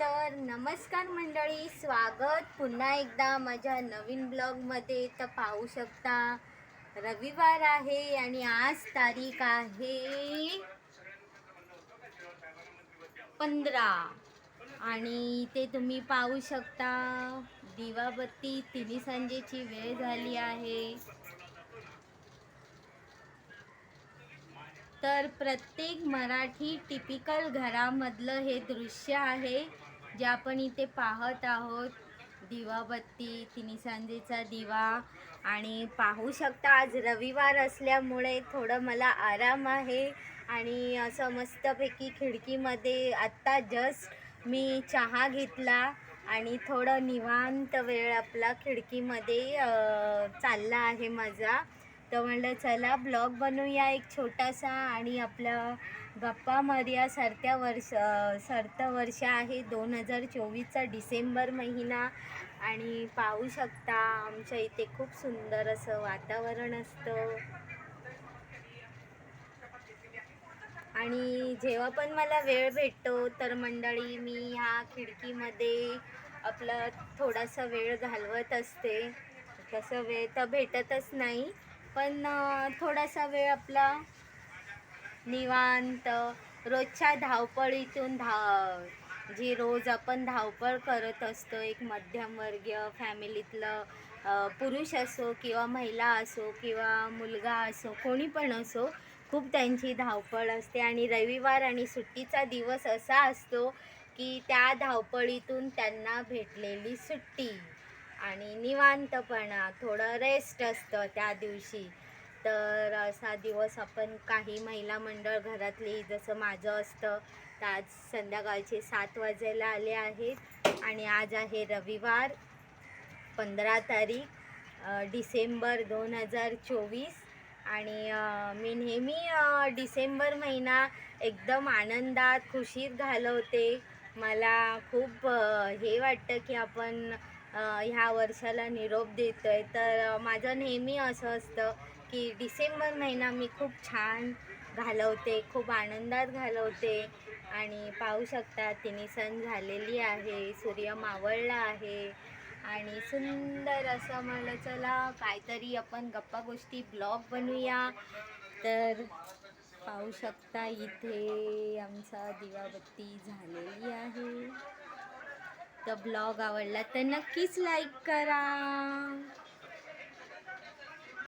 तर नमस्कार मंडळी स्वागत. पुन्हा एकदा माझ्या नवीन ब्लॉगमध्ये. तर पाहू शकता रविवार आहे आणि आज तारीख आहे पंधरा. आणि इथे तुम्ही पाहू शकता दिवाबत्ती तिन्ही संजेची वेळ झाली आहे. तर प्रत्येक मराठी टिपिकल घरामधलं हे दृश्य आहे. जे आपण इथे पाहत आहोत दिवाबत्ती तिन्ही सांजेचा दिवा. आणि पाहू शकता आज रविवार असल्यामुळे थोडं मला आराम आहे. आणि असं मस्तपैकी खिडकीमध्ये आत्ता जस्ट मी चहा घेतला आणि थोडं निवांत वेळ आपला खिडकीमध्ये चालला आहे माझा. तर म्हणलं चला ब्लॉग बनवूया एक छोटासा आणि आपल्या गप्पा मर्या. सरत्या वर्ष सरतं वर्ष आहे दोन हजार चोवीसचा डिसेंबर महिना आणि पाहू शकता आमच्या इथे खूप सुंदर असं वातावरण असतं. आणि जेव्हा पण मला वेळ भेटतो तर मंडळी मी ह्या खिडकीमध्ये आपला थोडासा वेळ घालवत असते. तसं वेळ तर भेटतच नाही. पण थोडासा वेळ आपला निवांत रोजच्या धावपळीतून धाव जी रोज आपण धावपळ करत असतो एक मध्यमवर्गीय फॅमिलीतलं पुरुष असो किंवा महिला असो किंवा मुलगा असो कोणी पण असो खूप त्यांची धावपळ असते. आणि रविवार आणि सुट्टीचा दिवस असा असतो की त्या धावपळीतून त्यांना भेटलेली सुट्टी. आणि निवांतपणा थोडं रेस्ट असतं त्या दिवशी. तर असा दिवस आपण काही महिला मंडळ घरातली जसं माझं असतं तर आज संध्याकाळचे सात वाजायला आले आहेत. आणि आज आहे रविवार पंधरा तारीख डिसेंबर दोन हजार चोवीस. आणि मी नेहमी डिसेंबर महिना एकदम आनंदात खुशीत घालवते. मला खूप हे वाटतं की आपण ह्या वर्षाला निरोप देतो आहे तर माझं नेहमी असं असतं की डिसेंबर महिना मी खूप छान घालवते खूप आनंदात घालवते. आणि पाहू शकता तिन्ही सण झालेली आहे सूर्य मावळला आहे. आणि सुंदर असं म्हणलं चला काहीतरी आपण गप्पा गोष्टी ब्लॉग बनवूया. तर पाहू शकता इथे आमचा दिवाबत्ती झालेली आहे. तर ब्लॉग आवडला तर नक्कीच लाईक करा.